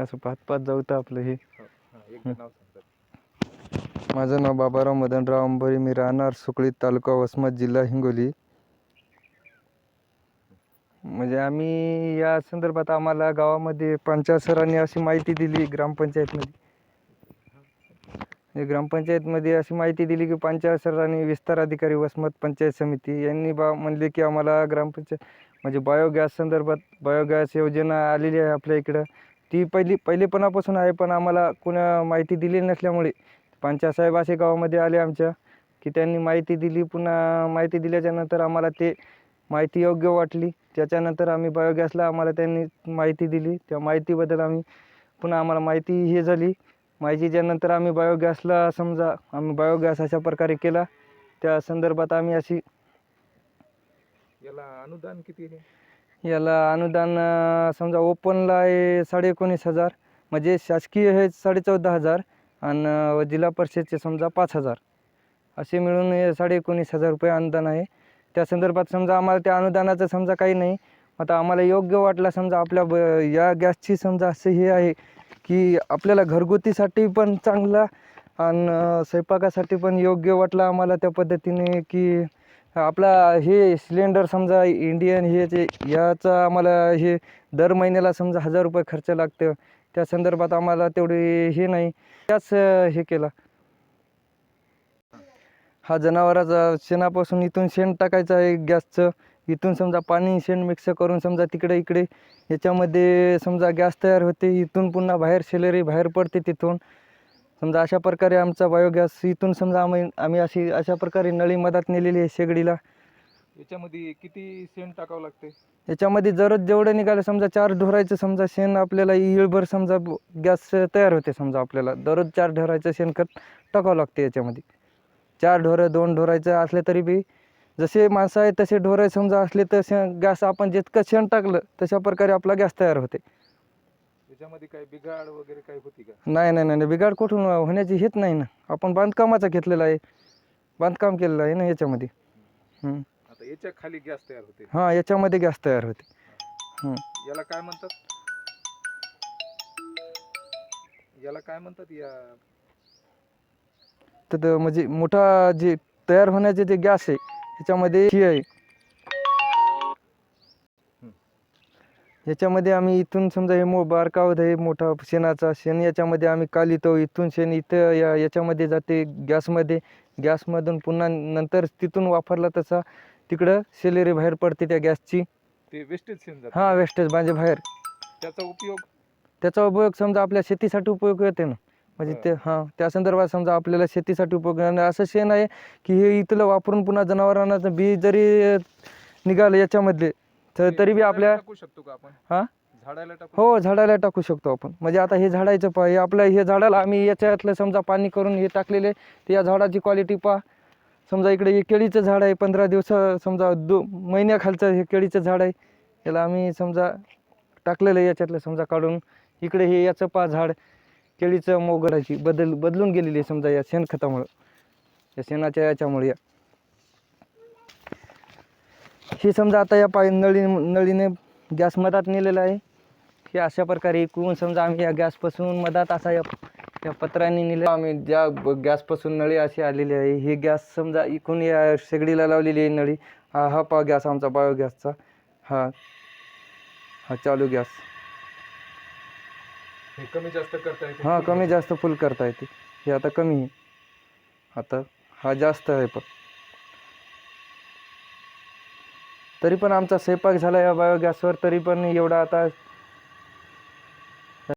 असं पाहत पाहत जाऊ तर आपलं हे. हो, माझं नाव बाबाराव मदनराव अंबोरी. मी राहणार सुकळी तालुका वसमत जिल्हा हिंगोली. म्हणजे आम्ही या संदर्भात आम्हाला गावामध्ये पंचायत सरांनी अशी माहिती दिली ग्रामपंचायतमध्ये. म्हणजे ग्रामपंचायतमध्ये अशी माहिती दिली की पंचायत सरांनी विस्तार अधिकारी वसमत पंचायत समिती यांनी बा म्हणले की आम्हाला ग्रामपंचायत म्हणजे बायोगॅस संदर्भात बायोगॅस योजना आलेली आहे आपल्या इकडं. ती पहिली पहिलेपणापासून आहे पण आम्हाला कुणा माहिती दिली नसल्यामुळे. पंचासाहेब असे गावामध्ये आले आमच्या की त्यांनी माहिती दिली पुन्हा माहिती दिल्याच्यानंतर आम्हाला ते माहिती योग्य वाटली. त्याच्यानंतर आम्ही बायोगॅसला आम्हाला त्यांनी माहिती दिली. त्या माहितीबद्दल आम्ही पुन्हा आम्हाला माहिती हे झाली. माहितीच्यानंतर आम्ही बायोगॅसला समजा आम्ही बायोगॅस अशा प्रकारे केला. त्या संदर्भात आम्ही अशी याला अनुदान किती आहे? याला अनुदान समजा ओपनला आहे साडे एकोणीस हजार म्हणजे शासकीय हे साडे चौदा हजार आणि जिल्हा परिषदचे समजा पाच हजार. असे मिळून हे साडे एकोणीस हजार रुपये अनुदान आहे. त्या संदर्भात समजा आम्हाला त्या अनुदानाचं समजा काही नाही. आता आम्हाला योग्य वाटला समजा आपल्या ब या गॅसची समजा असं हे आहे की आपल्याला घरगुतीसाठी पण चांगला आणि स्वयंपाकासाठी पण योग्य वाटला आम्हाला त्या पद्धतीने की आपला हे सिलेंडर समजा इंडियन हे जे याचा आम्हाला हे दर महिन्याला समजा हजार रुपये खर्च लागतं. त्या संदर्भात आम्हाला तेवढे हे नाही. त्याच हे केला. हा जनावराचा शेणापासून इथून शेण टाकायचं आहे गॅसचं. इथून समजा पाणी शेण मिक्स करून समजा तिकडे इकडे. याच्यामध्ये समजा गॅस तयार होते. इथून पुन्हा बाहेर सेलरी बाहेर पडते तिथून. समजा अशा प्रकारे आमचा बायोगॅस इथून समजा आम्ही आम्ही अशी अशा प्रकारे नळी मधात नेलेली आहे शेगडीला. याच्यामध्ये किती शेण टाकावं लागते? याच्यामध्ये जरच जेवढं निघालं समजा चार ढोरायचं समजा शेण आपल्याला इळभर समजा गॅस तयार होते समजा आपल्याला. दररोज चार ढोरायचं शेणखत टाकावं लागते याच्यामध्ये. चार ढोरं दोन ढोरायचं असले तरी बी जसे माणसं आहेत तसे ढोरं समजा असले तर गॅस आपण जितकं शेण टाकलं तशा प्रकारे आपला गॅस तयार होते. याच्यामध्ये काय बिघाड वगैरे काय होती का? नाही नाही नाही नाही, बिघाड कुठून होण्याची हेच नाही ना. आपण बांधकामाचा घेतलेला आहे. बांधकाम केलेलं आहे ना याच्यामध्ये. आता याच्या खाली गॅस तयार होते. हां याच्यामध्ये गॅस तयार होते. याला काय म्हणतात? याला काय म्हणतात? या तर ते म्हणजे मोठा जे तयार होण्याचे जे गॅस आहे त्याच्यामध्ये ही आहे. याच्यामध्ये आम्ही इथून समजा हे मो बारका होत आहे मोठा शेणाचा शेण याच्यामध्ये आम्ही कालितो इथून शेण इथं या याच्यामध्ये जाते गॅसमध्ये. गॅसमधून पुन्हा नंतर तिथून वापरला तसा तिकडं सेलेरी बाहेर पडते त्या गॅसची. ते वेस्टेज शेण जात. हां वेस्टेज म्हणजे बाहेर. त्याचा उपयोग? त्याचा उपयोग समजा आपल्या शेतीसाठी उपयोग येते ना. म्हणजे ते हां त्या संदर्भात समजा आपल्याला शेतीसाठी उपयोग आणि असं शेण आहे की हे इथलं वापरून पुन्हा जनावरांना बी जरी निघालं याच्यामधले तर ते तरी बी आपल्या टाकू शकतो का आपण? हा? झाडाला टाकू हो झाडाला टाकू शकतो आपण. म्हणजे आता हे झाडाचं पहा हे आपलं हे झाडाला आम्ही याच्यातलं समजा पाणी करून हे टाकलेले तर या झाडाची क्वालिटी पहा समजा इकडे हे केळीचं झाड आहे पंधरा दिवस समजा दो महिन्याखालचं हे केळीचं झाड आहे. याला आम्ही समजा टाकलेलं आहे याच्यातलं समजा काढून. इकडे हे याचं पहा झाड केळीचं मोगराची बदल बदलून गेलेली आहे समजा या शेणखतामुळं. या शेणाच्या याच्यामुळे या. हे समजा आता या पाय नळी नळीने गॅस मधात नेलेलं आहे. हे अशा प्रकारे इकडून समजा आम्ही या गॅसपासून मधात असा या या पत्रांनी नेले आम्ही ज्या गॅसपासून नळी अशी आलेली आहे ही गॅस समजा इकडून या शेगडीला लावलेली आहे नळी. हा हा पा गॅस आमचा बायोगॅसचा. हा. हा चालू गॅस. हे कमी जास्त करता येते. हा कमी जास्त फुल करता येते. हे आता कमी आहे. आता हा जास्त आहे पण. तरी पण आमचा स्वयंपाक झाला या बायोगॅसवर तरी पण एवढा आता